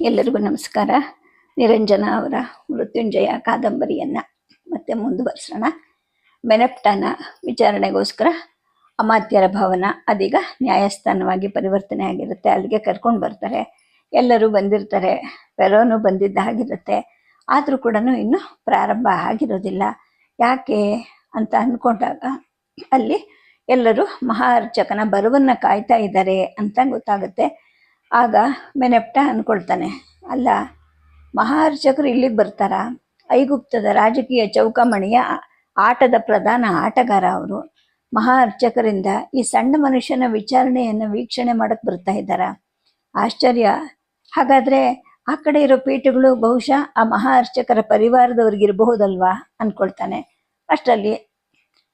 ಎಲ್ಲರಿಗೂ ನಮಸ್ಕಾರ. ನಿರಂಜನ ಅವರ ಮೃತ್ಯುಂಜಯ ಕಾದಂಬರಿಯನ್ನು ಮತ್ತೆ ಮುಂದುವರಿಸೋಣ. ಮೆನಪ್ಟನ ವಿಚಾರಣೆಗೋಸ್ಕರ ಅಮಾತ್ಯರ ಭವನ ಅದೀಗ ನ್ಯಾಯಸ್ಥಾನವಾಗಿ ಪರಿವರ್ತನೆ ಆಗಿರುತ್ತೆ. ಅಲ್ಲಿಗೆ ಕರ್ಕೊಂಡು ಬರ್ತಾರೆ. ಎಲ್ಲರೂ ಬಂದಿರ್ತಾರೆ. ಪೆರೋನು ಬಂದಿದ್ದ ಹಾಗಿರುತ್ತೆ. ಆದರೂ ಕೂಡ ಇನ್ನೂ ಪ್ರಾರಂಭ ಆಗಿರೋದಿಲ್ಲ. ಯಾಕೆ ಅಂತ ಅಂದ್ಕೊಂಡಾಗ ಅಲ್ಲಿ ಎಲ್ಲರೂ ಮಹಾ ಅರ್ಚಕನ ಬರುವನ್ನ ಕಾಯ್ತಾ ಇದ್ದಾರೆ ಅಂತ ಗೊತ್ತಾಗುತ್ತೆ. ಆಗ ಮೆನೆಪ್ಟ ಅಂದ್ಕೊಳ್ತಾನೆ, ಅಲ್ಲ ಮಹಾರ್ಚಕರು ಇಲ್ಲಿಗೆ ಬರ್ತಾರಾ? ಐಗುಪ್ತದ ರಾಜಕೀಯ ಚೌಕಮಣಿಯ ಆಟದ ಪ್ರಧಾನ ಆಟಗಾರ ಅವರು. ಮಹಾ ಅರ್ಚಕರಿಂದ ಈ ಸಣ್ಣ ಮನುಷ್ಯನ ವಿಚಾರಣೆಯನ್ನು ವೀಕ್ಷಣೆ ಮಾಡಕ್ಕೆ ಬರ್ತಾ ಇದ್ದಾರಾ? ಆಶ್ಚರ್ಯ. ಹಾಗಾದ್ರೆ ಆ ಕಡೆ ಇರೋ ಪೀಠಗಳು ಬಹುಶಃ ಆ ಮಹಾ ಅರ್ಚಕರ ಪರಿವಾರದವ್ರಿಗಿರಬಹುದಲ್ವಾ? ಅಂದ್ಕೊಳ್ತಾನೆ. ಅಷ್ಟರಲ್ಲಿ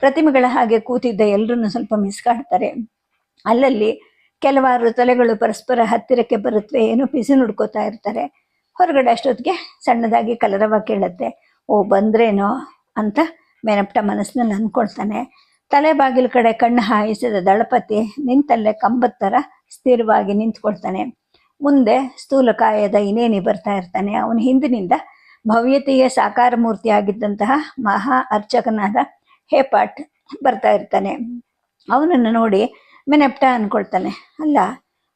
ಪ್ರತಿಮೆಗಳ ಹಾಗೆ ಕೂತಿದ್ದ ಎಲ್ಲರನ್ನು ಸ್ವಲ್ಪ ಮಿಸ್ಕಾಡ್ತಾರೆ ಅಲ್ಲಲ್ಲಿ ಕೆಲವಾರು ತಲೆಗಳು ಪರಸ್ಪರ ಹತ್ತಿರಕ್ಕೆ ಬರುತ್ತವೆ ಏನೋ ಪಿಸಿ ನುಡ್ಕೋತಾ ಇರ್ತಾರೆ. ಹೊರಗಡೆ ಅಷ್ಟೊತ್ತಿಗೆ ಸಣ್ಣದಾಗಿ ಕಲರವ ಕೇಳುತ್ತೆ. ಓ, ಬಂದ್ರೇನೋ ಅಂತ ಮೇನಪ್ಟ ಮನಸ್ಸಿನಲ್ಲಿ ಅಂದ್ಕೊಳ್ತಾನೆ. ತಲೆ ಬಾಗಿಲ ಕಡೆ ಕಣ್ಣು ಹಾಯಿಸಿದ ದಳಪತಿ ನಿಂತಲ್ಲೇ ಕಂಬದ ಥರ ಸ್ಥಿರವಾಗಿ ನಿಂತ್ಕೊಳ್ತಾನೆ. ಮುಂದೆ ಸ್ಥೂಲಕಾಯದ ಇನೇನಿ ಬರ್ತಾ ಇರ್ತಾನೆ. ಅವನ ಹಿಂದಿನಿಂದ ಭವ್ಯತೆಯ ಸಾಕಾರ ಮೂರ್ತಿಯಾಗಿದ್ದಂತಹ ಮಹಾ ಅರ್ಚಕನಾದ ಹೇಪಾಟ್ ಬರ್ತಾ ಇರ್ತಾನೆ. ಅವನನ್ನು ನೋಡಿ ಮೆನೆಪ್ಟ ಅನ್ಕೊಳ್ತಾನೆ. ಅಲ್ಲ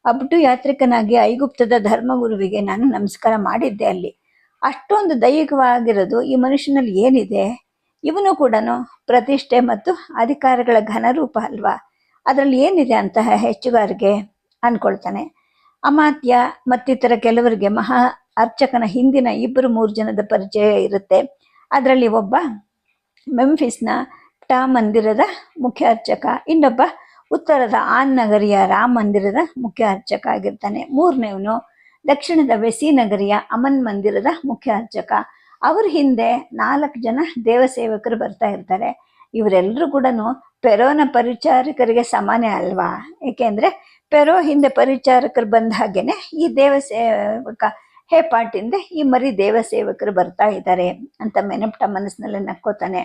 ಅಬ್ಟು ಯಾತ್ರಿಕನಾಗಿ ಐಗುಪ್ತದ ಧರ್ಮಗುರುವಿಗೆ ನಾನು ನಮಸ್ಕಾರ ಮಾಡಿದ್ದೆ ಅಲ್ಲಿ. ಅಷ್ಟೊಂದು ದೈಹಿಕವಾಗಿರೋದು ಈ ಮನುಷ್ಯನಲ್ಲಿ ಏನಿದೆ? ಇವನು ಕೂಡ ಪ್ರತಿಷ್ಠೆ ಮತ್ತು ಅಧಿಕಾರಗಳ ಘನರೂಪ ಅಲ್ವಾ? ಅದರಲ್ಲಿ ಏನಿದೆ ಅಂತಹ ಹೆಚ್ಚುಗಾರಿಗೆ ಅನ್ಕೊಳ್ತಾನೆ. ಅಮಾತ್ಯ ಮತ್ತಿತರ ಕೆಲವರಿಗೆ ಮಹಾ ಅರ್ಚಕನ ಹಿಂದಿನ ಇಬ್ಬರು ಮೂರು ಜನದ ಪರಿಚಯ ಇರುತ್ತೆ. ಅದರಲ್ಲಿ ಒಬ್ಬ ಮೆಂಫಿಸ್ನ ಟಾ ಮಂದಿರದ ಮುಖ್ಯ ಅರ್ಚಕ, ಇನ್ನೊಬ್ಬ ಉತ್ತರದ ಆನ್ ನಗರಿಯ ರಾಮ ಮಂದಿರದ ಮುಖ್ಯ ಅರ್ಚಕ ಆಗಿರ್ತಾನೆ ಮೂರನೇವನು ದಕ್ಷಿಣದ ವೆಸಿ ನಗರಿಯ ಅಮನ್ ಮಂದಿರದ ಮುಖ್ಯ ಅರ್ಚಕ. ಅವ್ರ ಹಿಂದೆ ನಾಲ್ಕು ಜನ ದೇವಸೇವಕರು ಬರ್ತಾ ಇರ್ತಾರೆ. ಇವರೆಲ್ಲರೂ ಕೂಡ ಪೆರೋನ ಪರಿಚಾರಕರಿಗೆ ಸಮಾನ ಅಲ್ವಾ? ಏಕೆಂದ್ರೆ ಪೆರೋ ಹಿಂದೆ ಪರಿಚಾರಕರು ಬಂದ ಹಾಗೇನೆ ಈ ದೇವಸೇವಕ ಹೇ ಪಾಟಿಂದ ಈ ಮರಿ ದೇವಸೇವಕರು ಬರ್ತಾ ಇದ್ದಾರೆ ಅಂತ ಮೆನಪ್ಟ ಮನಸ್ಸಿನಲ್ಲಿ ನಕ್ಕೋತಾನೆ.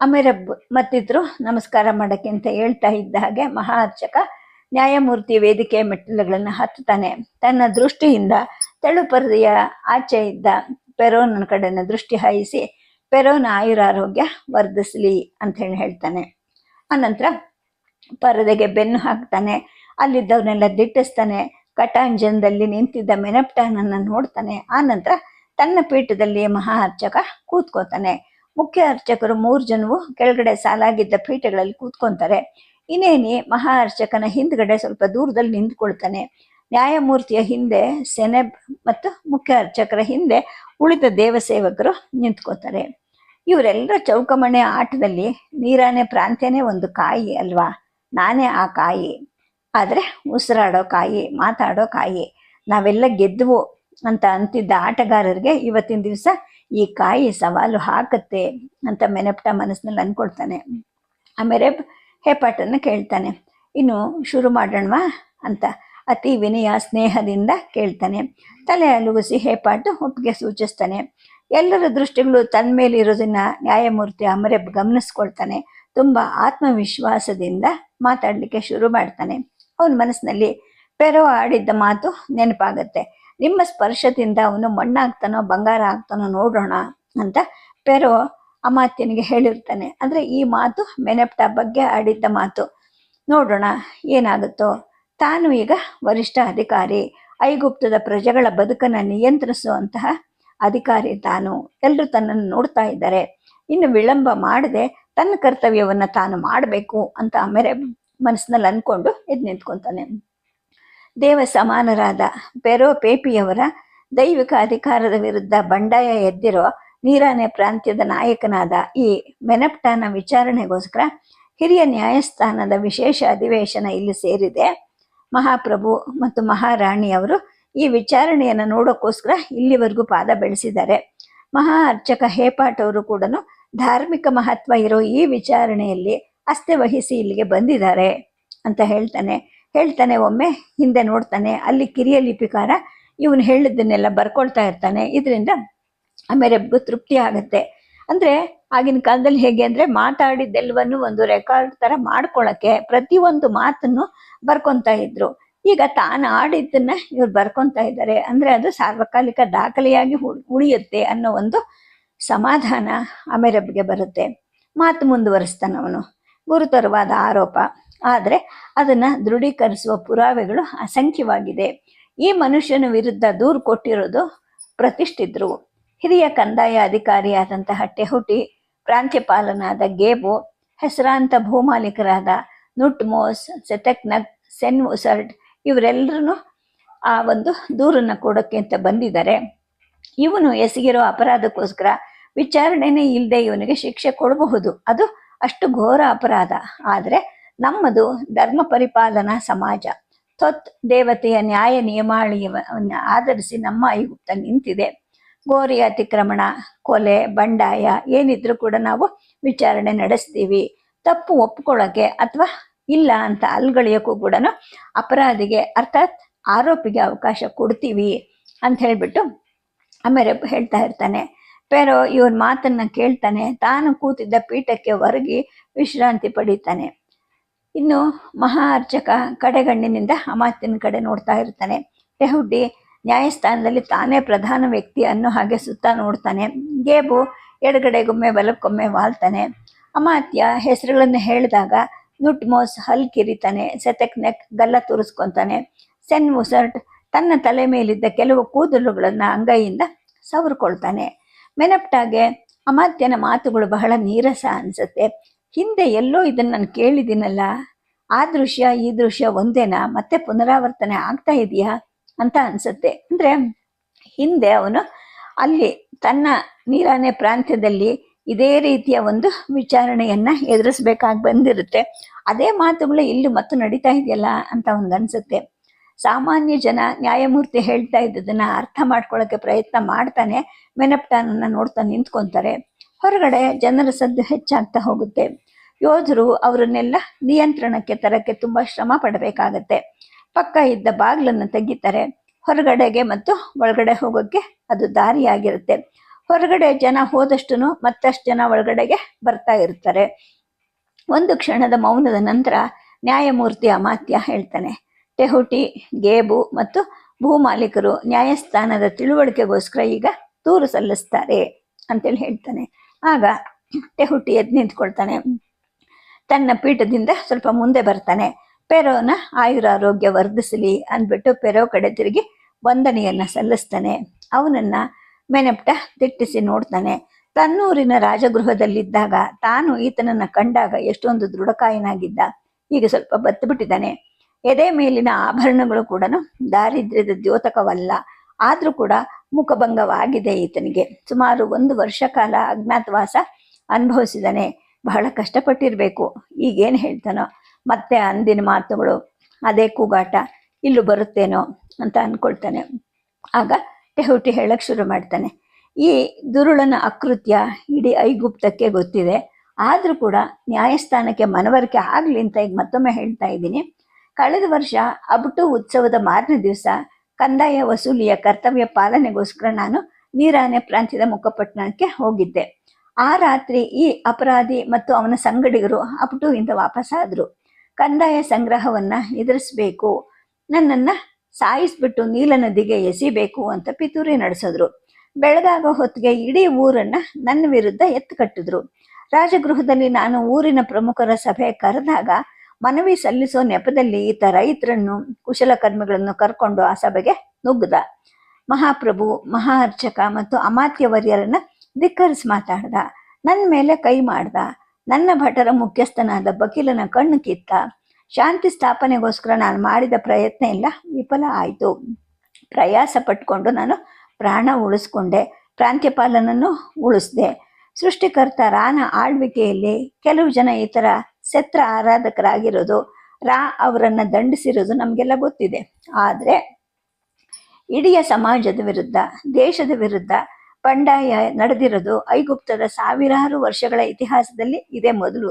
ಅಮೆರಬ್ ಮತ್ತಿದ್ರು ನಮಸ್ಕಾರ ಮಾಡಕ್ಕೆ ಅಂತ ಹೇಳ್ತಾ ಇದ್ದ ಹಾಗೆ ಮಹಾ ಅರ್ಚಕ ನ್ಯಾಯಮೂರ್ತಿ ವೇದಿಕೆಯ ಮೆಟ್ಟಿಲುಗಳನ್ನು ಹತ್ತುತ್ತಾನೆ. ತನ್ನ ದೃಷ್ಟಿಯಿಂದ ತೆಳು ಪರದೆಯ ಆಚೆ ಇದ್ದ ಪೆರೋನ ಕಡೆನ ದೃಷ್ಟಿ ಹಾಯಿಸಿ, ಪೆರೋನ ಆಯುರಾರೋಗ್ಯ ವರ್ಧಿಸಲಿ ಅಂತ ಹೇಳಿ ಹೇಳ್ತಾನೆ. ಆನಂತರ ಪರದೆಗೆ ಬೆನ್ನು ಹಾಕ್ತಾನೆ. ಅಲ್ಲಿದ್ದವನ್ನೆಲ್ಲ ದಿಟ್ಟಿಸ್ತಾನೆ. ಕಟಾಂಜನದಲ್ಲಿ ನಿಂತಿದ್ದ ಮೆನಪ್ಟಾನನ್ನು ನೋಡ್ತಾನೆ. ಆನಂತರ ತನ್ನ ಪೀಠದಲ್ಲಿ ಮಹಾ ಅರ್ಚಕ ಕೂತ್ಕೋತಾನೆ. ಮುಖ್ಯ ಅರ್ಚಕರು ಮೂರು ಜನವು ಕೆಳಗಡೆ ಸಾಲಾಗಿದ್ದ ಪೀಠಗಳಲ್ಲಿ ಕೂತ್ಕೊಂತಾರೆ. ಇನ್ನೇನಿ ಮಹಾ ಅರ್ಚಕನ ಹಿಂದ್ಗಡೆ ಸ್ವಲ್ಪ ದೂರದಲ್ಲಿ ನಿಂತ್ಕೊಳ್ತಾನೆ. ನ್ಯಾಯಮೂರ್ತಿಯ ಹಿಂದೆ ಸೆನೆಬ್ ಮತ್ತು ಮುಖ್ಯ ಅರ್ಚಕರ ಹಿಂದೆ ಉಳಿದ ದೇವಸೇವಕರು ನಿಂತ್ಕೋತಾರೆ ಇವರೆಲ್ಲರ ಚೌಕಮಣೆ ಆಟದಲ್ಲಿ ನೀರಾನೆ ಪ್ರಾಂತ್ಯನೇ ಒಂದು ಕಾಯಿ ಅಲ್ವಾ? ನಾನೇ ಆ ಕಾಯಿ. ಆದರೆ ಉಸಿರಾಡೋ ಕಾಯಿ, ಮಾತಾಡೋ ಕಾಯಿ. ನಾವೆಲ್ಲ ಗೆದ್ದುವು ಅಂತ ಅಂತಿದ್ದ ಆಟಗಾರರಿಗೆ ಇವತ್ತಿನ ದಿವಸ ಈ ಕಾಯಿ ಸವಾಲು ಹಾಕತ್ತೆ ಅಂತ ಮೆನಪ್ಟ ಮನಸ್ಸಿನಲ್ಲಿ ಅನ್ಕೊಳ್ತಾನೆ. ಆಮೇಲೆ ಹೇಪಾಟನ್ನು ಕೇಳ್ತಾನೆ. ಇನ್ನು ಶುರು ಮಾಡೋಣವಾ ಅಂತ ಅತಿ ವಿನಯ ಸ್ನೇಹದಿಂದ ಕೇಳ್ತಾನೆ. ತಲೆ ಅಲುಗಿಸಿ ಹೇಪಾಟು ಒಪ್ಪಿಗೆ ಸೂಚಿಸ್ತಾನೆ. ಎಲ್ಲರ ದೃಷ್ಟಿಗಳು ತನ್ನ ಮೇಲೆ ಇರೋದನ್ನ ನ್ಯಾಯಮೂರ್ತಿ ಅಮರೆಬ್ ಗಮನಿಸ್ಕೊಳ್ತಾನೆ. ತುಂಬ ಆತ್ಮವಿಶ್ವಾಸದಿಂದ ಮಾತಾಡಲಿಕ್ಕೆ ಶುರು ಮಾಡ್ತಾನೆ. ಅವನ ಮನಸ್ಸಿನಲ್ಲಿ ಪೆರೋ ಆಡಿದ್ದ ಮಾತು ನೆನಪಾಗತ್ತೆ. ನಿಮ್ಮ ಸ್ಪರ್ಶದಿಂದ ಅವನು ಮಣ್ಣಾಗ್ತಾನೋ, ಬಂಗಾರ ಆಗ್ತಾನೋ ನೋಡೋಣ ಅಂತ ಪೆರೋ ಅಮಾತ್ಯನಿಗೆ ಹೇಳಿರ್ತಾನೆ. ಅಂದ್ರೆ ಈ ಮಾತು ಮೆನೆಪ್ಟ ಬಗ್ಗೆ ಆಡಿದ್ದ ಮಾತು. ನೋಡೋಣ ಏನಾಗುತ್ತೋ. ತಾನು ಈಗ ವರಿಷ್ಠ ಅಧಿಕಾರಿ, ಐಗುಪ್ತದ ಪ್ರಜೆಗಳ ಬದುಕನ್ನು ನಿಯಂತ್ರಿಸುವಂತಹ ಅಧಿಕಾರಿ ತಾನು. ಎಲ್ಲರೂ ತನ್ನನ್ನು ನೋಡ್ತಾ ಇದ್ದಾರೆ. ಇನ್ನು ವಿಳಂಬ ಮಾಡದೆ ತನ್ನ ಕರ್ತವ್ಯವನ್ನ ತಾನು ಮಾಡಬೇಕು ಅಂತ ಆಮೇಲೆ ಮನಸ್ಸಿನಲ್ಲಿ ಅಂದ್ಕೊಂಡು ಎದ್ದು ನಿಂತ್ಕೊಂತಾನೆ. ದೇವ ಸಮಾನರಾದ ಪೆರೋ ಪೇಪಿಯವರ ದೈವಿಕ ಅಧಿಕಾರದ ವಿರುದ್ಧ ಬಂಡಾಯ ಎದ್ದಿರೋ ನೀರಾನೆ ಪ್ರಾಂತ್ಯದ ನಾಯಕನಾದ ಈ ಮೆನಪ್ಟಾನ ವಿಚಾರಣೆಗೋಸ್ಕರ ಹಿರಿಯ ನ್ಯಾಯಸ್ಥಾನದ ವಿಶೇಷ ಅಧಿವೇಶನ ಇಲ್ಲಿ ಸೇರಿದೆ. ಮಹಾಪ್ರಭು ಮತ್ತು ಮಹಾರಾಣಿಯವರು ಈ ವಿಚಾರಣೆಯನ್ನು ನೋಡೋಕ್ಕೋಸ್ಕರ ಇಲ್ಲಿವರೆಗೂ ಪಾದ ಬೆಳೆಸಿದ್ದಾರೆ. ಮಹಾ ಅರ್ಚಕ ಹೇಪಾಟ್ ಅವರು ಕೂಡ ಧಾರ್ಮಿಕ ಮಹತ್ವ ಇರೋ ಈ ವಿಚಾರಣೆಯಲ್ಲಿ ಅಸ್ತೆ ವಹಿಸಿ ಇಲ್ಲಿಗೆ ಬಂದಿದ್ದಾರೆ ಅಂತ ಹೇಳ್ತಾನೆ. ಹೇಳ್ತಾನೆ ಒಮ್ಮೆ, ಹಿಂದೆ ನೋಡ್ತಾನೆ. ಅಲ್ಲಿ ಕಿರಿಯ ಲಿಪಿಕಾರ ಇವನು ಹೇಳಿದ್ದನ್ನೆಲ್ಲ ಬರ್ಕೊಳ್ತಾ ಇರ್ತಾನೆ. ಇದರಿಂದ ಆಮೇಲೆ ತೃಪ್ತಿ ಆಗುತ್ತೆ. ಅಂದ್ರೆ ಆಗಿನ ಕಾಲದಲ್ಲಿ ಹೇಗೆ ಅಂದ್ರೆ ಮಾತಾಡಿದ್ದೆಲ್ಲವನ್ನು ಒಂದು ರೆಕಾರ್ಡ್ ತರ ಮಾಡ್ಕೊಳಕ್ಕೆ ಪ್ರತಿಯೊಂದು ಮಾತನ್ನು ಬರ್ಕೊತಾ ಇದ್ರು. ಈಗ ತಾನು ಆಡಿದ್ದನ್ನ ಇವ್ರು ಬರ್ಕೊತಾ ಇದ್ದಾರೆ. ಅಂದ್ರೆ ಅದು ಸಾರ್ವಕಾಲಿಕ ದಾಖಲೆಯಾಗಿ ಉಳ್- ಉಳಿಯುತ್ತೆ ಅನ್ನೋ ಒಂದು ಸಮಾಧಾನ ಅಮೆರಬ್ಗೆ ಬರುತ್ತೆ. ಮಾತು ಮುಂದುವರಿಸ್ತಾನೆ ಅವನು ಗುರುತರವಾದ ಆರೋಪ. ಆದರೆ ಅದನ್ನು ದೃಢೀಕರಿಸುವ ಪುರಾವೆಗಳು ಅಸಂಖ್ಯವಾಗಿದೆ. ಈ ಮನುಷ್ಯನ ವಿರುದ್ಧ ದೂರು ಕೊಟ್ಟಿರೋದು ಪ್ರತಿಷ್ಠಿತರು. ಹಿರಿಯ ಕಂದಾಯ ಅಧಿಕಾರಿಯಾದಂತಹ ಟೆಹುಟಿ, ಪ್ರಾಂತ್ಯಪಾಲನಾದ ಗೇಬು, ಹೆಸರಾಂತ ಭೂಮಾಲೀಕರಾದ ನುಟ್ಮೋಸ್ ಸೆಟೆಕ್ನಗ್ ಸೆನ್ ಉಸರ್ಡ್ ಇವರೆಲ್ಲರೂ ಆ ಒಂದು ದೂರನ್ನ ಕೊಡೋಕ್ಕೆ ಅಂತ ಬಂದಿದ್ದಾರೆ. ಇವನು ಎಸಗಿರೋ ಅಪರಾಧಕ್ಕೋಸ್ಕರ ವಿಚಾರಣೆನೇ ಇಲ್ಲದೆ ಇವನಿಗೆ ಶಿಕ್ಷೆ ಕೊಡಬಹುದು. ಅದು ಅಷ್ಟು ಘೋರ ಅಪರಾಧ. ಆದರೆ ನಮ್ಮದು ಧರ್ಮ ಪರಿಪಾಲನಾ ಸಮಾಜ. ತ್ವತ್ ದೇವತೆಯ ನ್ಯಾಯ ನಿಯಮಾವಳಿಯನ್ನು ಆಧರಿಸಿ ನಮ್ಮ ಐಗುಪ್ತ ನಿಂತಿದೆ. ಗೋರಿ ಅತಿಕ್ರಮಣ, ಕೊಲೆ, ಬಂಡಾಯ ಏನಿದ್ರೂ ಕೂಡ ನಾವು ವಿಚಾರಣೆ ನಡೆಸ್ತೀವಿ. ತಪ್ಪು ಒಪ್ಕೊಳ್ಳೋಕೆ ಅಥವಾ ಇಲ್ಲ ಅಂತ ಅಲ್ಗಳಿಯೋಕ್ಕೂ ಕೂಡ ಅಪರಾಧಿಗೆ ಅರ್ಥಾತ್ ಆರೋಪಿಗೆ ಅವಕಾಶ ಕೊಡ್ತೀವಿ ಅಂತ ಹೇಳ್ಬಿಟ್ಟು ಆಮೇಲೆ ಹೇಳ್ತಾ ಇರ್ತಾನೆ. ಪೇರೋ ಇವನ್ ಮಾತನ್ನ ಕೇಳ್ತಾನೆ, ತಾನು ಕೂತಿದ್ದ ಪೀಠಕ್ಕೆ ಹೊರಗಿ ವಿಶ್ರಾಂತಿ ಪಡಿತಾನೆ. ಇನ್ನು ಮಹಾ ಅರ್ಚಕ ಕಡೆಗಣ್ಣಿನಿಂದ ಅಮಾತ್ಯನ ಕಡೆ ನೋಡ್ತಾ ಇರ್ತಾನೆ. ಟೆಹುಡ್ಡಿ ನ್ಯಾಯಸ್ಥಾನದಲ್ಲಿ ತಾನೇ ಪ್ರಧಾನ ವ್ಯಕ್ತಿ ಅನ್ನೋ ಹಾಗೆ ಸುತ್ತ ನೋಡ್ತಾನೆ. ಗೇಬು ಎಡಗಡೆಗೊಮ್ಮೆ ಬಲಕ್ಕೊಮ್ಮೆ ವಾಲ್ತಾನೆ. ಅಮಾತ್ಯ ಹೆಸರುಗಳನ್ನು ಹೇಳಿದಾಗ ನುಟ್ಮೋಸ್ ಹಲ್ ಕಿರಿತಾನೆ ಸೆತೆಕ್ ನೆಕ್ ಗಲ್ಲ ತುರಿಸ್ಕೊಂತಾನೆ. ಸೆನ್ ಮುಸರ್ಟ್ ತನ್ನ ತಲೆ ಮೇಲಿದ್ದ ಕೆಲವು ಕೂದಲುಗಳನ್ನು ಅಂಗೈಯಿಂದ ಸವರ್ಕೊಳ್ತಾನೆ. ಮೆನಪ್ಟಾಗೆ ಅಮಾತ್ಯನ ಮಾತುಗಳು ಬಹಳ ನೀರಸ ಅನ್ಸುತ್ತೆ. ಹಿಂದೆ ಎಲ್ಲೋ ಇದನ್ನ ನಾನು ಕೇಳಿದ್ದೀನಲ್ಲ, ಆ ದೃಶ್ಯ, ಈ ದೃಶ್ಯ ಒಂದೇನಾ? ಮತ್ತೆ ಪುನರಾವರ್ತನೆ ಆಗ್ತಾ ಇದೆಯಾ? ಅಂತ ಅನ್ಸುತ್ತೆ. ಅಂದ್ರೆ ಹಿಂದೆ ಅವನು ಅಲ್ಲಿ ತನ್ನ ನೀರಾನೆ ಪ್ರಾಂತ್ಯದಲ್ಲಿ ಇದೇ ರೀತಿಯ ಒಂದು ವಿಚಾರಣೆಯನ್ನ ಎದುರಿಸ್ಬೇಕಾಗಿ ಬಂದಿರುತ್ತೆ. ಅದೇ ಮಾತುಗಳು ಇಲ್ಲಿ ಮತ್ತು ನಡೀತಾ ಇದೆಯಲ್ಲ ಅಂತ ಅನ್ಸುತ್ತೆ ಸಾಮಾನ್ಯ ಜನ ನ್ಯಾಯಮೂರ್ತಿ ಹೇಳ್ತಾ ಇದ್ದದನ್ನ ಅರ್ಥ ಮಾಡ್ಕೊಳ್ಳೋಕೆ ಪ್ರಯತ್ನ ಮಾಡ್ತಾನೆ, ಮೆನಪ್ಟಾನನ್ನ ನೋಡ್ತಾ ನಿಂತ್ಕೊಂತಾರೆ. ಹೊರಗಡೆ ಜನರ ಸದ್ದು ಹೆಚ್ಚಾಗ್ತಾ ಹೋಗುತ್ತೆ. ಯೋಧರು ಅವರನ್ನೆಲ್ಲ ನಿಯಂತ್ರಣಕ್ಕೆ, ತರಕ್ಕೆ ತುಂಬಾ ಶ್ರಮ ಪಡಬೇಕಾಗತ್ತೆ. ಪಕ್ಕ ಇದ್ದ ಬಾಗಿಲನ್ನು ತೆಗಿತಾರೆ. ಹೊರಗಡೆಗೆ ಮತ್ತು ಒಳಗಡೆ ಹೋಗೋಕ್ಕೆ ಅದು ದಾರಿಯಾಗಿರುತ್ತೆ. ಹೊರಗಡೆ ಜನ ಹೋದಷ್ಟು ಮತ್ತಷ್ಟು ಜನ ಒಳಗಡೆಗೆ ಬರ್ತಾ ಇರ್ತಾರೆ. ಒಂದು ಕ್ಷಣದ ಮೌನದ ನಂತರ ನ್ಯಾಯಮೂರ್ತಿ ಅಮಾತ್ಯ ಹೇಳ್ತಾನೆ ಟೆಹುಟಿ ಗೇಬು ಮತ್ತು ಭೂಮಾಲೀಕರು ನ್ಯಾಯಸ್ಥಾನದ ತಿಳುವಳಿಕೆಗೋಸ್ಕರ ಈಗ ದೂರು ಸಲ್ಲಿಸ್ತಾರೆ ಅಂತೇಳಿ ಹೇಳ್ತಾನೆ. ಆಗ ಟೆಹುಟಿ ಎದ್ದು ನಿಂತ್ಕೊಳ್ತಾನೆ. ತನ್ನ ಪೀಠದಿಂದ ಸ್ವಲ್ಪ ಮುಂದೆ ಬರ್ತಾನೆ. ಪೆರೋನ ಆಯುರಾರೋಗ್ಯ ವರ್ಧಿಸಲಿ ಅಂದ್ಬಿಟ್ಟು ಪೆರೋ ಕಡೆ ತಿರುಗಿ ವಂದನೆಯನ್ನ ಸಲ್ಲಿಸ್ತಾನೆ. ಅವನನ್ನ ಮೆನಪ್ಟ ದಿಟ್ಟಿಸಿ ನೋಡ್ತಾನೆ. ತನ್ನೂರಿನ ರಾಜಗೃಹದಲ್ಲಿದ್ದಾಗ ತಾನು ಈತನನ್ನ ಕಂಡಾಗ ಎಷ್ಟೊಂದು ದೃಢಕಾಯನಾಗಿದ್ದ. ಈಗ ಸ್ವಲ್ಪ ಬತ್ತು ಬಿಟ್ಟಿದ್ದಾನೆ ಎದೆ ಮೇಲಿನ ಆಭರಣಗಳು ಕೂಡ ದಾರಿದ್ರ್ಯದ ದ್ಯೋತಕವಲ್ಲ. ಆದ್ರೂ ಕೂಡ ಮುಖಭಂಗವಾಗಿದೆ ಈತನಿಗೆ. ಸುಮಾರು ಒಂದು ವರ್ಷ ಕಾಲ ಅಜ್ಞಾತವಾಸ ಅನುಭವಿಸಿದಾನೆ. ಬಹಳ ಕಷ್ಟಪಟ್ಟಿರ್ಬೇಕು. ಈಗೇನು ಹೇಳ್ತಾನೋ? ಮತ್ತೆ ಅಂದಿನ ಮಾತುಗಳು. ಅದೇ ಕೂಗಾಟ. ಇಲ್ಲೂ ಬರುತ್ತೇನೋ ಅಂತ ಅನ್ಕೊಳ್ತಾನೆ. ಆಗ ಟೆಹುಟಿ ಹೇಳಕ್ಕೆ ಶುರು ಮಾಡ್ತಾನೆ. ಈ ದುರುಳನ ಅಕೃತ್ಯ ಇಡೀ ಐಗುಪ್ತಕ್ಕೆ ಗೊತ್ತಿದೆ. ಆದರೂ ಕೂಡ ನ್ಯಾಯಸ್ಥಾನಕ್ಕೆ ಮನವರಿಕೆ ಆಗಲಿ ಅಂತ ಈಗ ಮತ್ತೊಮ್ಮೆ ಹೇಳ್ತಾ ಇದ್ದೀನಿ. ಕಳೆದ ವರ್ಷ ಅಬಟು ಉತ್ಸವದ ಮಾರನೇ ದಿವಸ ಕಂದಾಯ ವಸೂಲಿಯ ಕರ್ತವ್ಯ ಪಾಲನೆಗೋಸ್ಕರ ನಾನು ನೀರಾನೆ ಪ್ರಾಂತ್ಯದ ಮುಖಪಟ್ಟಣಕ್ಕೆ ಹೋಗಿದ್ದೆ. ಆ ರಾತ್ರಿ ಈ ಅಪರಾಧಿ ಮತ್ತು ಅವನ ಸಂಗಡಿಗರು ಅಪಟುವಿಂದ ವಾಪಸ್ಸಾದ್ರು ಕಂದಾಯ ಸಂಗ್ರಹವನ್ನ ಎದುರಿಸಬೇಕು, ನನ್ನನ್ನ ಸಾಯಿಸ್ಬಿಟ್ಟು ನೀಲ ನದಿಗೆ ಎಸಿಬೇಕು ಅಂತ ಪಿತೂರಿ ನಡೆಸಿದ್ರು. ಬೆಳಗಾಗೋ ಹೊತ್ತಿಗೆ ಇಡೀ ಊರನ್ನ ನನ್ನ ವಿರುದ್ಧ ಎತ್ತು ಕಟ್ಟಿದ್ರು. ರಾಜಗೃಹದಲ್ಲಿ ನಾನು ಊರಿನ ಪ್ರಮುಖರ ಸಭೆ ಕರೆದಾಗ ಮನವಿ ಸಲ್ಲಿಸೋ ನೆಪದಲ್ಲಿ ಈತ ರೈತರನ್ನು ಕುಶಲಕರ್ಮಿಗಳನ್ನು ಕರ್ಕೊಂಡು ಆ ಸಭೆಗೆ ನುಗ್ಗದ. ಮಹಾಪ್ರಭು ಮಹಾ ಅರ್ಚಕ ಮತ್ತು ಅಮಾತ್ಯವರ್ಯರನ್ನ ಧಿಕ್ಕರಿಸಿ ಮಾತಾಡ್ದ. ನನ್ನ ಮೇಲೆ ಕೈ ಮಾಡ್ದ. ನನ್ನ ಭಟರ ಮುಖ್ಯಸ್ಥನಾದ ಬಕೀಲನ ಕಣ್ಣು ಕಿತ್ತ. ಶಾಂತಿ ಸ್ಥಾಪನೆಗೋಸ್ಕರ ನಾನು ಮಾಡಿದ ಪ್ರಯತ್ನ ಎಲ್ಲ ವಿಫಲ ಆಯಿತು. ಪ್ರಯಾಸ ಪಟ್ಕೊಂಡು ನಾನು ಪ್ರಾಣ ಉಳಿಸ್ಕೊಂಡೆ. ಪ್ರಾಂತ್ಯಪಾಲನನ್ನು ಉಳಿಸ್ದೆ. ಸೃಷ್ಟಿಕರ್ತ ರಾನ ಆಳ್ವಿಕೆಯಲ್ಲಿ ಕೆಲವು ಜನ ಈ ಥರ ಸೆತ್ರ ಆರಾಧಕರಾಗಿರೋದು, ರಾ ಅವರನ್ನ ದಂಡಿಸಿರೋದು ನಮಗೆಲ್ಲ ಗೊತ್ತಿದೆ. ಆದರೆ ಇಡೀ ಸಮಾಜದ ವಿರುದ್ಧ, ದೇಶದ ವಿರುದ್ಧ ಬಂಡಾಯ ನಡೆದಿರೋದು ಐಗುಪ್ತದ ಸಾವಿರಾರು ವರ್ಷಗಳ ಇತಿಹಾಸದಲ್ಲಿ ಇದೇ ಮೊದಲು.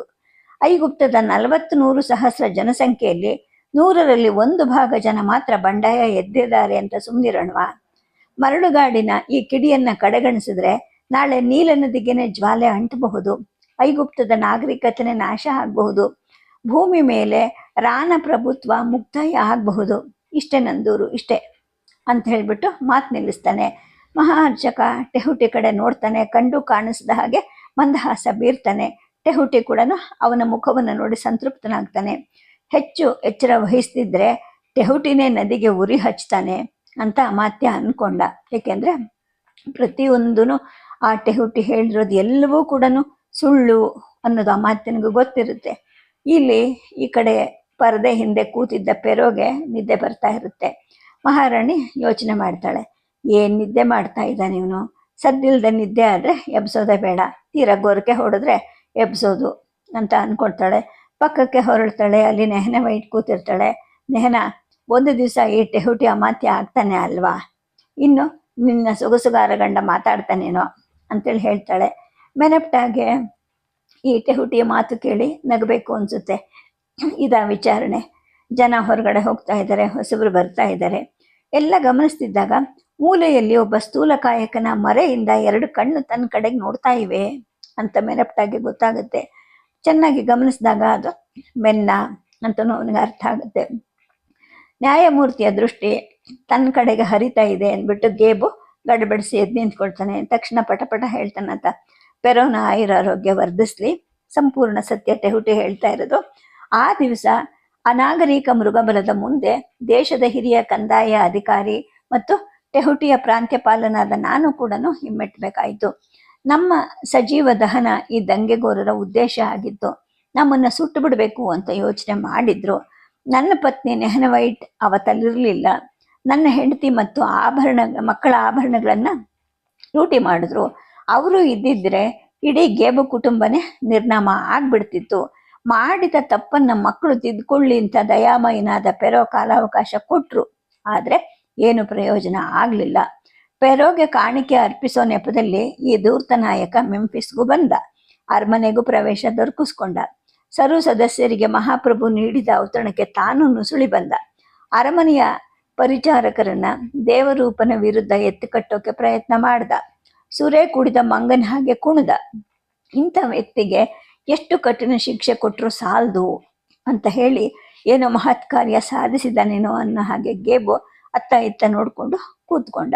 ಐಗುಪ್ತದ ನಲವತ್ತು ನೂರು ಸಹಸ್ರ ಜನಸಂಖ್ಯೆಯಲ್ಲಿ ನೂರರಲ್ಲಿ ಒಂದು ಭಾಗ ಜನ ಮಾತ್ರ ಬಂಡಾಯ ಎದ್ದಿದ್ದಾರೆ ಅಂತ ಸುಮ್ಮನಿರೋಣವಾ ಮರಳುಗಾಡಿನ ಈ ಕಿಡಿಯನ್ನ ಕಡೆಗಣಿಸಿದ್ರೆ ನಾಳೆ ನೀಲ ನದಿಗೆನೆ ಜ್ವಾಲೆ ಅಂಟಬಹುದು. ಐಗುಪ್ತದ ನಾಗರಿಕತೆ ನಾಶ ಆಗಬಹುದು. ಭೂಮಿ ಮೇಲೆ ರಾನ ಪ್ರಭುತ್ವ ಮುಕ್ತಾಯ ಆಗಬಹುದು. ಇಷ್ಟೇ ನಂದೂರು, ಇಷ್ಟೇ ಅಂತ ಹೇಳ್ಬಿಟ್ಟು ಮಾತು ನಿಲ್ಲಿಸ್ತಾನೆ. ಮಹಾರ್ಚಕ ಟೆಹುಟಿ ಕಡೆ ನೋಡ್ತಾನೆ, ಕಂಡು ಕಾಣಿಸಿದ ಹಾಗೆ ಮಂದಹಾಸ ಬೀರ್ತಾನೆ. ಟೆಹುಟಿ ಕೂಡ ಅವನ ಮುಖವನ್ನು ನೋಡಿ ಸಂತೃಪ್ತನಾಗ್ತಾನೆ. ಹೆಚ್ಚು ಎಚ್ಚರ ವಹಿಸ್ತಿದ್ರೆ ಟೆಹುಟಿನೇ ನದಿಗೆ ಉರಿ ಹಚ್ತಾನೆ ಅಂತ ಅಮಾತ್ಯ ಅನ್ಕೊಂಡ. ಏಕೆಂದ್ರೆ ಪ್ರತಿಯೊಂದೂ ಆ ಟೆಹುಟಿ ಹೇಳಿರೋದು ಎಲ್ಲವೂ ಕೂಡ ಸುಳ್ಳು ಅನ್ನೋದು ಅಮಾತ್ಯನಿಗೂ ಗೊತ್ತಿರುತ್ತೆ. ಇಲ್ಲಿ ಈ ಕಡೆ ಪರದೆ ಹಿಂದೆ ಕೂತಿದ್ದ ಪೆರೋಗೆ ನಿದ್ದೆ ಬರ್ತಾ ಇರುತ್ತೆ. ಮಹಾರಾಣಿ ಯೋಚನೆ ಮಾಡ್ತಾಳೆ, ಏನು ನಿದ್ದೆ ಮಾಡ್ತಾ ಇದ್ದಾನೆ ಇವನು? ಸದ್ದಿಲ್ದೆ ನಿದ್ದೆ ಆದ್ರೆ ಎಬ್ಸೋದೇ ಬೇಡ. ತೀರಾ ಗೊರಕೆ ಹೊಡೆದ್ರೆ ಎಬ್ಸೋದು ಅಂತ ಅಂದ್ಕೊಳ್ತಾಳೆ ಪಕ್ಕಕ್ಕೆ ಹೊರಳ್ತಾಳೆ, ಅಲ್ಲಿ ನೆಹನ ವೈಟ್ ಕೂತಿರ್ತಾಳೆ. ನೆಹನ, ಒಂದು ದಿವಸ ಈ ಟೆಹುಟಿ ಅಮಾತ್ಯ ಆಗ್ತಾನೆ ಅಲ್ವಾ? ಇನ್ನು ನಿನ್ನ ಸೊಗಸುಗಾರ ಗಂಡ ಮಾತಾಡ್ತಾನೇನೋ ಅಂತೇಳಿ ಹೇಳ್ತಾಳೆ. ಮೆನಪ್ಟಾಗೆ ಈ ಟೆಹುಟಿಯ ಮಾತು ಕೇಳಿ ನಗಬೇಕು ಅನ್ಸುತ್ತೆ. ಇದ ವಿಚಾರಣೆ. ಜನ ಹೊರಗಡೆ ಹೋಗ್ತಾ ಇದ್ದಾರೆ ಹೊಸಬರು ಬರ್ತಾ ಇದ್ದಾರೆ. ಎಲ್ಲ ಗಮನಿಸ್ತಿದ್ದಾಗ ಮೂಲೆಯಲ್ಲಿ ಒಬ್ಬ ಸ್ಥೂಲಕಾಯಕನ ಮರೆಯಿಂದ ಎರಡು ಕಣ್ಣು ತನ್ನ ಕಡೆಗೆ ನೋಡ್ತಾ ಇವೆ ಅಂತ ಮೆನಪ್ಟಾಗಿ ಗೊತ್ತಾಗುತ್ತೆ. ಚೆನ್ನಾಗಿ ಗಮನಿಸಿದಾಗ ಅದು ಮೆನ್ನ ಅಂತಲೂ ಅವನಿಗೆ ಅರ್ಥ ಆಗುತ್ತೆ. ನ್ಯಾಯಮೂರ್ತಿಯ ದೃಷ್ಟಿ ತನ್ನ ಕಡೆಗೆ ಹರಿತಾ ಇದೆ ಅಂದ್ಬಿಟ್ಟು ಗೇಬು ಗಡಬಡಿಸಿ ಎದ್ದು ನಿಂತ್ಕೊಳ್ತಾನೆ. ತಕ್ಷಣ ಪಟಪಟ ಹೇಳ್ತಾನಂತ. ಪೆರೋನ ಆಯುರಾರೋಗ್ಯ ವರ್ಧಿಸ್ಲಿ. ಸಂಪೂರ್ಣ ಸತ್ಯ ಟೆಹುಟಿ ಹೇಳ್ತಾ ಇರೋದು. ಆ ದಿವಸ ಅನಾಗರಿಕ ಮೃಗಬಲದ ಮುಂದೆ ದೇಶದ ಹಿರಿಯ ಕಂದಾಯ ಅಧಿಕಾರಿ ಮತ್ತು ಟೆಹುಟಿಯ ಪ್ರಾಂತ್ಯಪಾಲನಾದ ನಾನು ಕೂಡ ಹಿಮ್ಮೆಟ್ಟಬೇಕಾಯಿತು. ನಮ್ಮ ಸಜೀವ ದಹನ ಈ ದಂಗೆಗೋರರ ಉದ್ದೇಶ ಆಗಿತ್ತು. ನಮ್ಮನ್ನು ಸುಟ್ಟು ಬಿಡಬೇಕು ಅಂತ ಯೋಚನೆ ಮಾಡಿದ್ರು. ನನ್ನ ಪತ್ನಿ ನೆಹನ ವೈಟ್ ಅವತ್ತಲ್ಲಿರಲಿಲ್ಲ. ನನ್ನ ಹೆಂಡತಿ ಮತ್ತು ಆಭರಣ ಮಕ್ಕಳ ಆಭರಣಗಳನ್ನ ಲೂಟಿ ಮಾಡಿದ್ರು. ಅವರು ಇದ್ದಿದ್ರೆ ಇಡೀ ಗೇಬು ಕುಟುಂಬನೇ ನಿರ್ನಾಮ ಆಗ್ಬಿಡ್ತಿತ್ತು. ಮಾಡಿದ ತಪ್ಪನ್ನ ಮಕ್ಕಳು ತಿದ್ಕೊಳ್ಳಿ ಅಂತ ದಯಾಮಯನಾದ ಪೆರೋ ಕಾಲಾವಕಾಶ ಕೊಟ್ರು. ಆದ್ರೆ ಏನು ಪ್ರಯೋಜನ ಆಗ್ಲಿಲ್ಲ. ಪೆರೋಗೆ ಕಾಣಿಕೆ ಅರ್ಪಿಸೋ ನೆಪದಲ್ಲಿ ಈ ಧೂರ್ತ ನಾಯಕ ಮೆಂಫಿಸ್ಗೂ ಬಂದ. ಅರಮನೆಗೂ ಪ್ರವೇಶ ದೊರಕಿಸ್ಕೊಂಡ. ಸರ್ವ ಸದಸ್ಯರಿಗೆ ಮಹಾಪ್ರಭು ನೀಡಿದ ಔತಣಕ್ಕೆ ತಾನು ನುಸುಳಿ ಬಂದ. ಅರಮನೆಯ ಪರಿಚಾರಕರನ್ನ ದೇವರೂಪನ ವಿರುದ್ಧ ಎತ್ತಿಕಟ್ಟೋಕೆ ಪ್ರಯತ್ನ ಮಾಡ್ದ. ಸುರೇ ಕುಡಿದ ಮಂಗನ ಹಾಗೆ ಕುಣಿದ. ಇಂಥ ವ್ಯಕ್ತಿಗೆ ಎಷ್ಟು ಕಠಿಣ ಶಿಕ್ಷೆ ಕೊಟ್ಟರು ಸಾಲದು ಅಂತ ಹೇಳಿ ಏನೋ ಮಹತ್ ಕಾರ್ಯ ಸಾಧಿಸಿದಾನೇನೋ ಅನ್ನೋ ಹಾಗೆ ಗೇಬು ಅತ್ತ ಇತ್ತ ನೋಡಿಕೊಂಡು ಕೂತ್ಕೊಂಡ.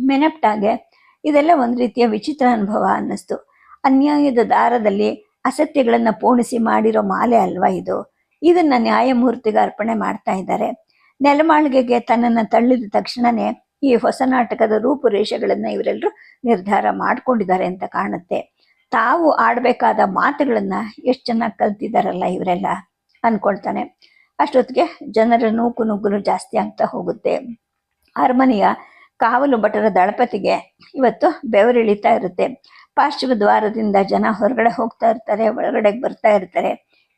ಮೆನಪ್ಟಾಗೆ ಇದೆಲ್ಲ ಒಂದು ರೀತಿಯ ವಿಚಿತ್ರ ಅನುಭವ ಅನ್ನಿಸ್ತು. ಅನ್ಯಾಯದ ದಾರದಲ್ಲಿ ಅಸತ್ಯಗಳನ್ನು ಪೋಣಿಸಿ ಮಾಡಿರೋ ಮಾಲೆ ಅಲ್ವಾ ಇದು? ಇದನ್ನ ನ್ಯಾಯಮೂರ್ತಿಗೆ ಅರ್ಪಣೆ ಮಾಡ್ತಾ ಇದ್ದಾರೆ. ನೆಲಮಾಳಿಗೆಗೆ ತನ್ನನ್ನು ತಳ್ಳಿದ ತಕ್ಷಣನೇ ಈ ಹೊಸ ನಾಟಕದ ರೂಪುರೇಷೆಗಳನ್ನು ಇವರೆಲ್ಲರೂ ನಿರ್ಧಾರ ಮಾಡ್ಕೊಂಡಿದ್ದಾರೆ ಅಂತ ಕಾಣುತ್ತೆ. ತಾವು ಆಡ್ಬೇಕಾದ ಮಾತುಗಳನ್ನ ಎಷ್ಟು ಚೆನ್ನಾಗಿ ಕಲ್ತಿದಾರಲ್ಲ ಇವರೆಲ್ಲ ಅನ್ಕೊಳ್ತಾನೆ. ಅಷ್ಟೊತ್ತಿಗೆ ಜನರ ನೂಕು ಜಾಸ್ತಿ ಆಗ್ತಾ ಹೋಗುತ್ತೆ. ಅರಮನೆಯ ಕಾವಲು ಭಟರ ದಳಪತಿಗೆ ಇವತ್ತು ಬೆವರಿಳಿತಾ ಇರುತ್ತೆ. ಪಾರ್ಶ್ವ ದ್ವಾರದಿಂದ ಜನ ಹೊರಗಡೆ ಹೋಗ್ತಾ ಇರ್ತಾರೆ, ಒಳಗಡೆಗೆ ಬರ್ತಾ ಇರ್ತಾರೆ.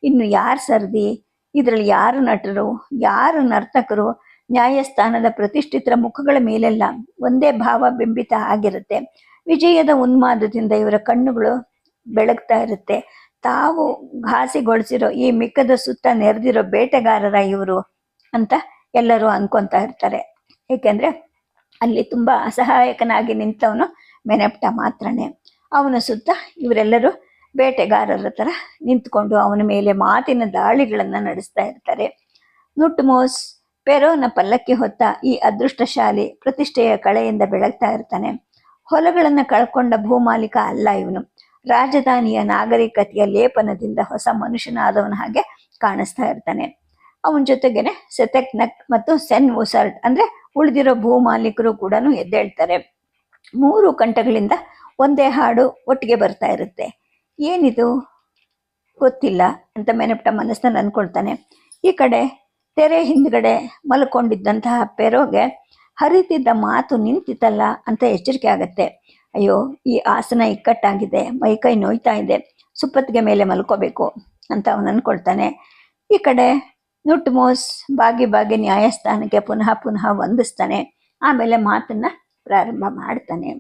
ಇನ್ನು ಯಾರು ಸರ್ದಿ? ಇದರಲ್ಲಿ ಯಾರು ನಟರು? ಯಾರು ನರ್ತಕರು? ನ್ಯಾಯಸ್ಥಾನದ ಪ್ರತಿಷ್ಠಿತರ ಮುಖಗಳ ಮೇಲೆಲ್ಲ ಒಂದೇ ಭಾವ ಬಿಂಬಿತ ಆಗಿರುತ್ತೆ. ವಿಜಯದ ಉನ್ಮಾದದಿಂದ ಇವರ ಕಣ್ಣುಗಳು ಬೆಳಗ್ತಾ ಇರುತ್ತೆ. ತಾವು ಘಾಸಿಗೊಳಿಸಿರೋ ಈ ಮಿಕ್ಕದ ಸುತ್ತ ನೆರೆದಿರೋ ಬೇಟೆಗಾರರ ಇವರು ಅಂತ ಎಲ್ಲರೂ ಅನ್ಕೊಂತಾ ಇರ್ತಾರೆ. ಏಕೆಂದ್ರೆ ಅಲ್ಲಿ ತುಂಬಾ ಅಸಹಾಯಕನಾಗಿ ನಿಂತವನು ಮೆನೆಪ್ಟ ಮಾತ್ರನೇ. ಅವನ ಸುತ್ತ ಇವರೆಲ್ಲರೂ ಬೇಟೆಗಾರರ ತರ ನಿಂತ್ಕೊಂಡು ಅವನ ಮೇಲೆ ಮಾತಿನ ದಾಳಿಗಳನ್ನ ನಡೆಸ್ತಾ ಇರ್ತಾರೆ. ನುಟ್ಮೋಸ್ ಪೆರೋನ ಪಲ್ಲಕ್ಕಿ ಹೊತ್ತ ಈ ಅದೃಷ್ಟಶಾಲಿ ಪ್ರತಿಷ್ಠೆಯ ಕಳೆಯಿಂದ ಬೆಳಗ್ತಾ ಇರ್ತಾನೆ. ಹೊಲಗಳನ್ನು ಕಳ್ಕೊಂಡ ಭೂಮಾಲಿಕ ಅಲ್ಲ ಇವನು. ರಾಜಧಾನಿಯ ನಾಗರಿಕತೆಯ ಲೇಪನದಿಂದ ಹೊಸ ಮನುಷ್ಯನಾದವನ ಹಾಗೆ ಕಾಣಿಸ್ತಾ ಇರ್ತಾನೆ. ಅವನ ಜೊತೆಗೇನೆ ಸೆತೆಕ್ನಕ್ ಮತ್ತು ಸೆನ್ ಉಸರ್ಟ್ ಅಂದ್ರೆ ಉಳಿದಿರೋ ಭೂಮಾಲೀಕರು ಕೂಡ ಎದ್ದೇಳ್ತಾರೆ. ಮೂರು ಕಂಠಗಳಿಂದ ಒಂದೇ ಹಾಡು ಒಟ್ಟಿಗೆ ಬರ್ತಾ ಇರುತ್ತೆ. ಏನಿದು? ಗೊತ್ತಿಲ್ಲ ಅಂತ ಮೆನಪ್ಟ ಮನಸ್ಸನ್ನ ಅನ್ಕೊಳ್ತಾನೆ ಈ ಕಡೆ ತೆರೆ ಹಿಂದ್ಗಡೆ ಮಲ್ಕೊಂಡಿದ್ದಂತಹ ಪೆರೋಗೆ ಹರಿತಿದ್ದ ಮಾತು ನಿಂತಿತಲ್ಲ ಅಂತ ಎಚ್ಚರಿಕೆ ಆಗತ್ತೆ. ಅಯ್ಯೋ, ಈ ಆಸನ ಇಕ್ಕಟ್ಟಾಗಿದೆ ಮೈಕೈ ನೋಯ್ತಾ ಇದೆ, ಸುಪ್ಪತ್ತಿಗೆ ಮೇಲೆ ಮಲ್ಕೋಬೇಕು ಅಂತ ಅವನು ಅನ್ಕೊಳ್ತಾನೆ. ಈ ಕಡೆ ನುಟ್ಮೋಸ್ ಬಾಗಿ ಬಾಗಿ ನ್ಯಾಯಸ್ಥಾನಕ್ಕೆ ಪುನಃ ಪುನಃ ವಂದಿಸ್ತಾನೆ, ಆಮೇಲೆ ಮಾತನ್ನ ಪ್ರಾರಂಭ ಮಾಡ್ತಾನೆ.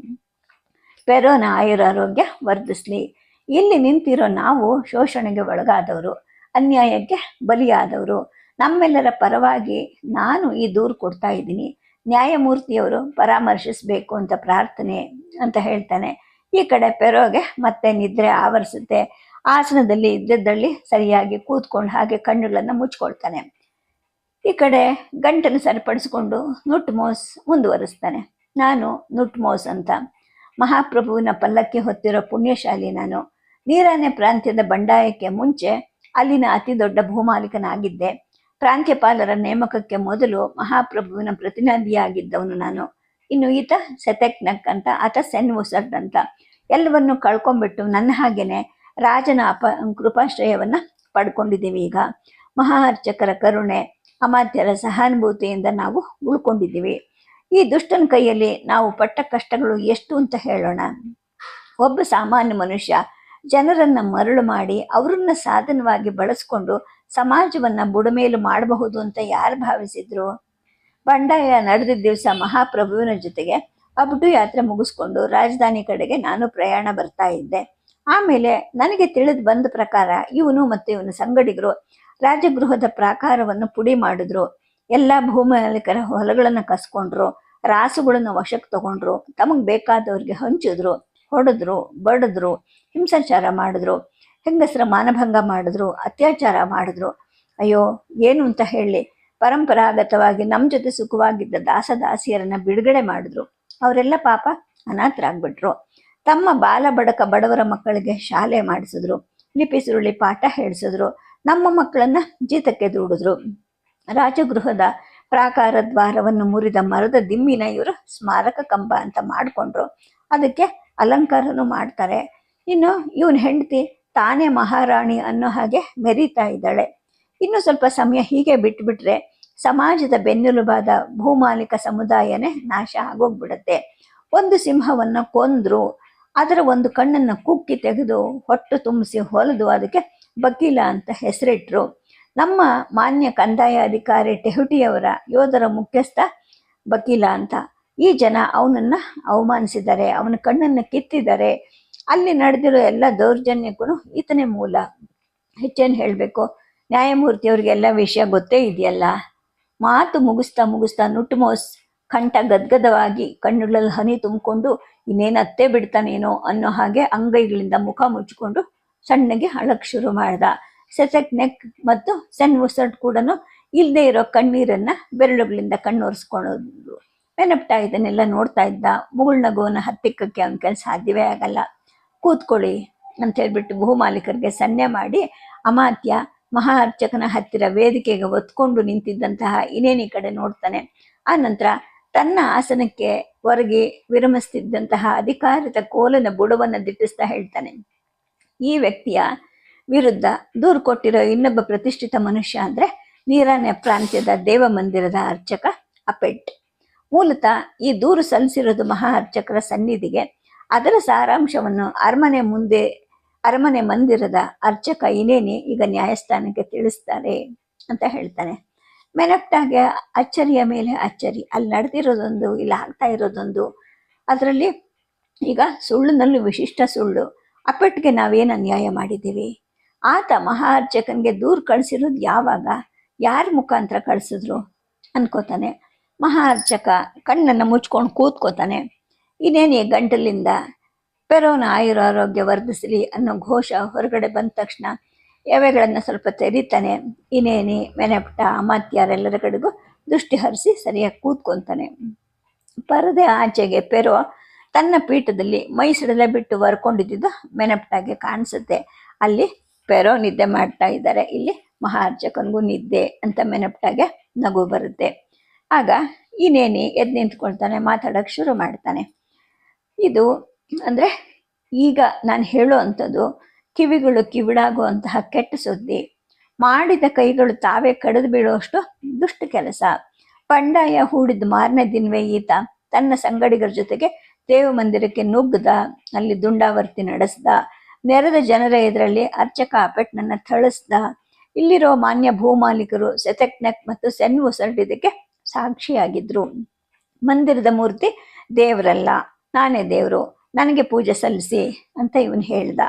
ಪೆರೋನ ಆಯುರಾರೋಗ್ಯ ವರ್ಧಿಸ್ಲಿ. ಇಲ್ಲಿ ನಿಂತಿರೋ ನಾವು ಶೋಷಣೆಗೆ ಒಳಗಾದವರು, ಅನ್ಯಾಯಕ್ಕೆ ಬಲಿಯಾದವರು. ನಮ್ಮೆಲ್ಲರ ಪರವಾಗಿ ನಾನು ಈ ದೂರು ಕೊಡ್ತಾ ಇದ್ದೀನಿ. ನ್ಯಾಯಮೂರ್ತಿಯವರು ಪರಾಮರ್ಶಿಸಬೇಕು ಅಂತ ಪ್ರಾರ್ಥನೆ ಅಂತ ಹೇಳ್ತಾನೆ. ಈ ಕಡೆ ಪೆರೋಗೆ ಮತ್ತೆ ನಿದ್ರೆ ಆವರಿಸುತ್ತೆ. ಆಸನದಲ್ಲಿ ಇದ್ದದ್ದಲ್ಲಿ ಸರಿಯಾಗಿ ಕೂತ್ಕೊಂಡು ಹಾಗೆ ಕಣ್ಣುಗಳನ್ನು ಮುಚ್ಕೊಳ್ತಾನೆ. ಈ ಕಡೆ ಗಂಟನ್ನು ಸರಿಪಡಿಸಿಕೊಂಡು ನುಟ್ಮೋಸ್ ಮುಂದುವರಿಸ್ತಾನೆ. ನಾನು ನುಟ್ಮೋಸ್ ಅಂತ. ಮಹಾಪ್ರಭುವಿನ ಪಲ್ಲಕ್ಕಿ ಹೊತ್ತಿರೋ ಪುಣ್ಯಶಾಲಿ ನಾನು. ನೀರಾನೆ ಪ್ರಾಂತ್ಯದ ಬಂಡಾಯಕ್ಕೆ ಮುಂಚೆ ಅಲ್ಲಿನ ಅತಿ ದೊಡ್ಡ ಭೂಮಾಲೀಕನಾಗಿದ್ದೆ. ಪ್ರಾಂತ್ಯಪಾಲರ ನೇಮಕಕ್ಕೆ ಮೊದಲು ಮಹಾಪ್ರಭುವಿನ ಪ್ರತಿನಿಧಿಯಾಗಿದ್ದವನು ನಾನು. ಇನ್ನು ಈತ ಸೆತೆಕ್ನಕ್ ಅಂತ, ಆತ ಸೆನ್ ಮುಸರ್ಟ್ ಅಂತ. ಎಲ್ಲವನ್ನು ಕಳ್ಕೊಂಡ್ಬಿಟ್ಟು ನನ್ನ ಹಾಗೇನೆ ರಾಜನ ಅಪ, ಕೃಪಾಶ್ರಯವನ್ನು ಪಡ್ಕೊಂಡಿದ್ದೀವಿ ಈಗ. ಮಹಾ ಅರ್ಚಕರ ಕರುಣೆ, ಅಮಾತ್ಯರ ಸಹಾನುಭೂತಿಯಿಂದ ನಾವು ಉಳ್ಕೊಂಡಿದ್ದೀವಿ. ಈ ದುಷ್ಟನ ಕೈಯಲ್ಲಿ ನಾವು ಪಟ್ಟ ಕಷ್ಟಗಳು ಎಷ್ಟು ಅಂತ ಹೇಳೋಣ. ಒಬ್ಬ ಸಾಮಾನ್ಯ ಮನುಷ್ಯ ಜನರನ್ನು ಮರಳು ಮಾಡಿ ಅವರನ್ನ ಸಾಧನವಾಗಿ ಬಳಸ್ಕೊಂಡು ಸಮಾಜವನ್ನ ಬುಡಮೇಲು ಮಾಡಬಹುದು ಅಂತ ಯಾರು ಭಾವಿಸಿದ್ರು? ಬಂಡಾಯ ನಡೆದ ದಿವಸ ಮಹಾಪ್ರಭುವಿನ ಜೊತೆಗೆ ಅಬ್ಡು ಯಾತ್ರೆ ಮುಗಿಸ್ಕೊಂಡು ರಾಜಧಾನಿ ಕಡೆಗೆ ನಾನು ಪ್ರಯಾಣ ಬರ್ತಾ ಇದ್ದೆ. ಆಮೇಲೆ ನನಗೆ ತಿಳಿದು ಬಂದ ಪ್ರಕಾರ ಇವನು ಮತ್ತು ಇವನ ಸಂಗಡಿಗರು ರಾಜಗೃಹದ ಪ್ರಾಕಾರವನ್ನು ಪುಡಿ ಮಾಡಿದ್ರು. ಎಲ್ಲ ಭೂಮಾಲೀಕರ ಹೊಲಗಳನ್ನು ಕಸ್ಕೊಂಡ್ರು. ರಾಸುಗಳನ್ನು ವಶಕ್ಕೆ ತಗೊಂಡ್ರು. ತಮಗೆ ಬೇಕಾದವ್ರಿಗೆ ಹಂಚಿದ್ರು. ಹೊಡೆದ್ರು, ಬಡಿದ್ರು, ಹಿಂಸಾಚಾರ ಮಾಡಿದ್ರು. ಹೆಂಗಸರ ಮಾನಭಂಗ ಮಾಡಿದ್ರು, ಅತ್ಯಾಚಾರ ಮಾಡಿದ್ರು, ಅಯ್ಯೋ, ಏನು ಅಂತ ಹೇಳಿ ಪರಂಪರಾಗತವಾಗಿ ನಮ್ಮ ಜೊತೆ ಸುಖವಾಗಿದ್ದ ದಾಸ ದಾಸಿಯರನ್ನ ಬಿಡುಗಡೆ ಮಾಡಿದ್ರು. ಅವರೆಲ್ಲ ಪಾಪ ಅನಾಥರಾಗ್ಬಿಟ್ರು. ತಮ್ಮ ಬಾಲ ಬಡಕ ಬಡವರ ಮಕ್ಕಳಿಗೆ ಶಾಲೆ ಮಾಡಿಸಿದ್ರು, ಲಿಪಿ ಸುರುಳಿ ಪಾಠ ಹೇಳಿಸಿದ್ರು, ನಮ್ಮ ಮಕ್ಕಳನ್ನ ಜೀತಕ್ಕೆ ದೂಡಿದ್ರು. ರಾಜಗೃಹದ ಪ್ರಾಕಾರ ದ್ವಾರವನ್ನು ಮುರಿದ ಮರದ ದಿಮ್ಮಿನ ಇವರು ಸ್ಮಾರಕ ಕಂಬ ಅಂತ ಮಾಡಿಕೊಂಡ್ರು. ಅದಕ್ಕೆ ಅಲಂಕಾರನೂ ಮಾಡ್ತಾರೆ. ಇನ್ನು ಇವನ್ ಹೆಂಡತಿ ತಾನೇ ಮಹಾರಾಣಿ ಅನ್ನೋ ಹಾಗೆ ಮೆರೀತಾ ಇದ್ದಾಳೆ. ಇನ್ನು ಸ್ವಲ್ಪ ಸಮಯ ಹೀಗೆ ಬಿಟ್ಬಿಟ್ರೆ ಸಮಾಜದ ಬೆನ್ನೆಲುಬಾದ ಭೂಮಾಲಿಕ ಸಮುದಾಯನೇ ನಾಶ ಆಗೋಗ್ಬಿಡತ್ತೆ. ಒಂದು ಸಿಂಹವನ್ನ ಕೊಂದ್ರು, ಅದರ ಒಂದು ಕಣ್ಣನ್ನ ಕುಕ್ಕಿ ತೆಗೆದು ಹೊಟ್ಟು ತುಂಬಿಸಿ ಹೊಲಿದು, ಅದಕ್ಕೆ ಬಕೀಲ ಅಂತ ಹೆಸರಿಟ್ರು. ನಮ್ಮ ಮಾನ್ಯ ಕಂದಾಯ ಅಧಿಕಾರಿ ಟೆಹುಟಿಯವರ ಯೋಧರ ಮುಖ್ಯಸ್ಥ ಬಕೀಲ ಅಂತ. ಈ ಜನ ಅವನನ್ನು ಅವಮಾನಿಸಿದ್ದಾರೆ, ಅವನ ಕಣ್ಣನ್ನು ಕಿತ್ತಿದ್ದಾರೆ. ಅಲ್ಲಿ ನಡೆದಿರೋ ಎಲ್ಲ ದೌರ್ಜನ್ಯಕ್ಕೂ ಈತನೇ ಮೂಲ. ಹೆಚ್ಚೇನು ಹೇಳಬೇಕು? ನ್ಯಾಯಮೂರ್ತಿಯವ್ರಿಗೆಲ್ಲ ವಿಷಯ ಗೊತ್ತೇ ಇದೆಯಲ್ಲ? ಮಾತು ಮುಗಿಸ್ತಾ ಮುಗಿಸ್ತಾ ನುಟ್ಟುಮೋಸ್ ಕಂಠ ಗದ್ಗದವಾಗಿ ಕಣ್ಣುಗಳಲ್ಲಿ ಹನಿ ತುಂಬಿಕೊಂಡು, ಇನ್ನೇನು ಅತ್ತೆ ಬಿಡ್ತಾನೇನೋ ಅನ್ನೋ ಹಾಗೆ ಅಂಗೈಗಳಿಂದ ಮುಖ ಮುಚ್ಚಿಕೊಂಡು ಸಣ್ಣಗೆ ಅಳಕ್ ಶುರು ಮಾಡ್ದ. ಸೆಸೆಕ್ ನೆಕ್ ಮತ್ತು ಸೆನ್ ಉಸರ್ಟ್ ಕೂಡ ಇಲ್ಲದೆ ಇರೋ ಕಣ್ಣೀರನ್ನ ಬೆರಳುಗಳಿಂದ ಕಣ್ಣೊರೆಸ್ಕೊಳ್ಳೋದು ನೆನಪ್ತಾ ಇದನ್ನೆಲ್ಲ ನೋಡ್ತಾ ಇದ್ದ. ಮುಗುಳ್ನಗೋನ ಹತ್ತಿಕ್ಕಕ್ಕೆ ಅವನ ಕೆಲಸ ಸಾಧ್ಯವೇ ಆಗಲ್ಲ. ಕೂತ್ಕೊಳ್ಳಿ ಅಂತ ಹೇಳ್ಬಿಟ್ಟು ಭೂಮಾಲೀಕರಿಗೆ ಸನ್ನೆ ಮಾಡಿ ಅಮಾತ್ಯ ಮಹಾ ಅರ್ಚಕನ ಹತ್ತಿರ ವೇದಿಕೆಗೆ ಒತ್ಕೊಂಡು ನಿಂತಿದ್ದಂತಹ ಇನೇನಿ ಕಡೆ ನೋಡ್ತಾನೆ. ಆ ನಂತರ ತನ್ನ ಆಸನಕ್ಕೆ ಹೊರಗೆ ವಿರಮಿಸ್ತಿದ್ದಂತಹ ಅಧಿಕಾರಿತ ಕೋಲನ ಬುಡವನ್ನು ದಿಟ್ಟಿಸ್ತಾ ಹೇಳ್ತಾನೆ. ಈ ವ್ಯಕ್ತಿಯ ವಿರುದ್ಧ ದೂರು ಕೊಟ್ಟಿರೋ ಇನ್ನೊಬ್ಬ ಪ್ರತಿಷ್ಠಿತ ಮನುಷ್ಯ ಅಂದ್ರೆ ನೀರಾನೆ ಪ್ರಾಂತ್ಯದ ದೇವ ಮಂದಿರದ ಅರ್ಚಕ ಅಪೆಟ್. ಮೂಲತಃ ಈ ದೂರು ಸಲ್ಲಿಸಿರೋದು ಮಹಾ ಅರ್ಚಕರ ಸನ್ನಿಧಿಗೆ ಅದರ ಸಾರಾಂಶವನ್ನು ಅರಮನೆ ಮುಂದೆ, ಅರಮನೆ ಮಂದಿರದ ಅರ್ಚಕ ಇನೇನಿ ಈಗ ನ್ಯಾಯಸ್ಥಾನಕ್ಕೆ ತಿಳಿಸ್ತಾರೆ ಅಂತ ಹೇಳ್ತಾನೆ. ಮೆನಕ್ಟಾಗೆ ಅಚ್ಚರಿಯ ಮೇಲೆ ಅಚ್ಚರಿ, ಅಲ್ಲಿ ನಡೆದಿರೋದೊಂದು ಇಲ್ಲ ಆಗ್ತಾ ಇರೋದೊಂದು, ಅದರಲ್ಲಿ ಈಗ ಸುಳ್ಳಿನಲ್ಲಿ ವಿಶಿಷ್ಟ ಸುಳ್ಳು ಅಪ್ಪಟ್ಟಿಗೆ ನಾವೇನು ಅನ್ಯಾಯ ಮಾಡಿದ್ದೀವಿ? ಆತ ಮಹಾ ಅರ್ಚಕನಿಗೆ ದೂರ ಕಳಿಸಿರೋದು ಯಾವಾಗ? ಯಾರ ಮುಖಾಂತರ ಕಳಿಸಿದ್ರು? ಅನ್ಕೋತಾನೆ. ಮಹಾ ಅರ್ಚಕ ಕಣ್ಣನ್ನು ಮುಚ್ಕೊಂಡು ಕೂತ್ಕೋತಾನೆ. ಇನ್ನೇನು ಗಂಟಲಿಂದ? ಪೆರೋನ ಆಯುರಾರೋಗ್ಯ ವರ್ಧಿಸಲಿ ಅನ್ನೋ ಘೋಷ ಹೊರಗಡೆ ಬಂದ ತಕ್ಷಣ ಎವೆಗಳನ್ನು ಸ್ವಲ್ಪ ತೆರೀತಾನೆ ಇನೇನಿ ಮೆನೆಪ್ಟ ಅಮಾತ್ಯಾರೆಲ್ಲರ ಕಡೆಗೂ ದೃಷ್ಟಿ ಹರಿಸಿ ಸರಿಯಾಗಿ ಕೂತ್ಕೊಂತಾನೆ. ಪರದೆ ಆಚೆಗೆ ಪೆರೋ ತನ್ನ ಪೀಠದಲ್ಲಿ ಮೈಸಿಡಲೆ ಬಿಟ್ಟು ವರ್ಕೊಂಡಿದ್ದು ಮೆನಪ್ಟಾಗೆ ಕಾಣಿಸುತ್ತೆ. ಅಲ್ಲಿ ಪೆರೋ ನಿದ್ದೆ ಮಾಡ್ತಾ ಇದ್ದಾರೆ. ಇಲ್ಲಿ ಮಹಾರ್ಚಕನಿಗೂ ನಿದ್ದೆ ಅಂತ ಮೆನಪ್ಟಾಗೆ ನಗು ಬರುತ್ತೆ. ಆಗ ಇನ್ನೇನಿ ಎದ್ದು ನಿಂತ್ಕೊಳ್ತಾನೆ, ಮಾತಾಡೋಕೆ ಶುರು ಮಾಡ್ತಾನೆ. ಇದು ಅಂದರೆ ಈಗ ನಾನು ಹೇಳೋ ಅಂಥದ್ದು ಕಿವಿಗಳು ಕಿವಿಡಾಗುವಂತಹ ಕೆಟ್ಟ ಸುದ್ದಿ. ಮಾಡಿದ ಕೈಗಳು ತಾವೇ ಕಡಿದು ಬೀಳುವಷ್ಟು ದುಷ್ಟ ಕೆಲಸ. ಪಂಡಾಯ ಹೂಡಿದ ಮಾರನೇ ದಿನವೇ ಈತ ತನ್ನ ಸಂಗಡಿಗರ ಜೊತೆಗೆ ದೇವ ಮಂದಿರಕ್ಕೆ ನುಗ್ಗದ ಅಲ್ಲಿ ದುಂಡಾವರ್ತಿ ನಡೆಸ್ದ. ನೆರೆದ ಜನರ ಇದರಲ್ಲಿ ಅರ್ಚಕ ಅಪೆಟ್ನನ್ನ ಥಳಿಸ್ದ. ಇಲ್ಲಿರೋ ಮಾನ್ಯ ಭೂಮಾಲೀಕರು ಸೆತೆಕ್ನೆಕ್ ಮತ್ತು ಸೆನ್ ಉಸರ್ಡಿದಕ್ಕೆ ಸಾಕ್ಷಿಯಾಗಿದ್ರು. ಮಂದಿರದ ಮೂರ್ತಿ ದೇವರಲ್ಲ. ನಾನೇ ದೇವರು, ನನಗೆ ಪೂಜೆ ಸಲ್ಲಿಸಿ ಅಂತ ಇವನು ಹೇಳ್ದ.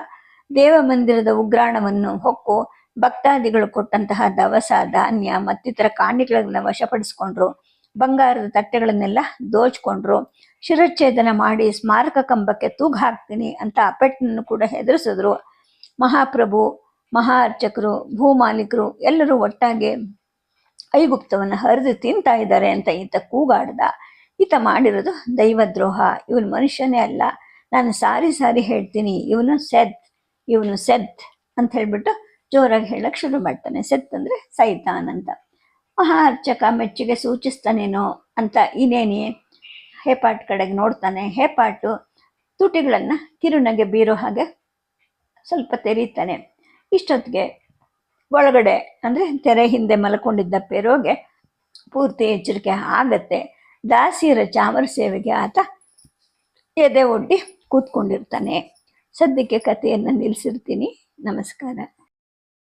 ದೇವ ಮಂದಿರದ ಉಗ್ರಾಣವನ್ನು ಹೊಕ್ಕು, ಭಕ್ತಾದಿಗಳು ಕೊಟ್ಟಂತಹ ದವಸ, ಧಾನ್ಯ ಮತ್ತಿತರ ಕಾಣಿಕೆಗಳನ್ನ ವಶಪಡಿಸ್ಕೊಂಡ್ರು. ಬಂಗಾರದ ತಟ್ಟೆಗಳನ್ನೆಲ್ಲ ದೋಚ್ಕೊಂಡ್ರು. ಶಿರಚ್ಛೇದನ ಮಾಡಿ ಸ್ಮಾರಕ ಕಂಬಕ್ಕೆ ತೂಗು ಹಾಕ್ತೀನಿ ಅಂತ ಅಪೆಟ್ನನ್ನು ಕೂಡ ಹೆದರಿಸಿದ್ರು. ಮಹಾಪ್ರಭು ಮಹಾ ಅರ್ಚಕರು ಭೂಮಾಲೀಕರು ಎಲ್ಲರೂ ಒಟ್ಟಾಗಿ ಐಗುಪ್ತವನ್ನು ಹರಿದು ತಿಂತಾ ಇದ್ದಾರೆ ಅಂತ ಈತ ಕೂಗಾಡ್ದ. ಈತ ಮಾಡಿರೋದು ದೈವದ್ರೋಹ. ಇವನು ಮನುಷ್ಯನೇ ಅಲ್ಲ. ನಾನು ಸಾರಿ ಸಾರಿ ಹೇಳ್ತೀನಿ. ಇವನು ಸೆತ್ ಇವನು ಸೆತ್ ಅಂತ ಹೇಳ್ಬಿಟ್ಟು ಜೋರಾಗಿ ಹೇಳಕ್ ಶುರು ಮಾಡ್ತಾನೆ. ಸೆತ್ ಅಂದ್ರೆ ಸೈತಾನ್ ಅಂತ. ಮಹಾ ಅರ್ಚಕ ಮೆಚ್ಚುಗೆ ಸೂಚಿಸ್ತಾನೇನೋ ಅಂತ ಇನ್ನೇನಿ ಹೇಪಾಟ್ ಕಡೆಗೆ ನೋಡ್ತಾನೆ. ಹೇಪಾಟು ತುಟಿಗಳನ್ನು ಕಿರುನಗೆ ಬೀರೋ ಹಾಗೆ ಸ್ವಲ್ಪ ತೆರೀತಾನೆ. ಇಷ್ಟೊತ್ತಿಗೆ ಒಳಗಡೆ ಅಂದ್ರೆ ತೆರೆ ಹಿಂದೆ ಮಲ್ಕೊಂಡಿದ್ದ ಪೆರೋಗೆ ಪೂರ್ತಿ ಎಚ್ಚರಿಕೆ ಆಗತ್ತೆ. ದಾಸಿಯರ ಚಾಮರ ಸೇವೆಗೆ ಆತ ಎದೆ ಒಡ್ಡಿ ಕೂತ್ಕೊಂಡಿರ್ತಾನೆ. ಸದ್ಯಕ್ಕೆ ಕಥೆಯನ್ನು ನಿಲ್ಲಿಸಿರ್ತೀನಿ ನಮಸ್ಕಾರ.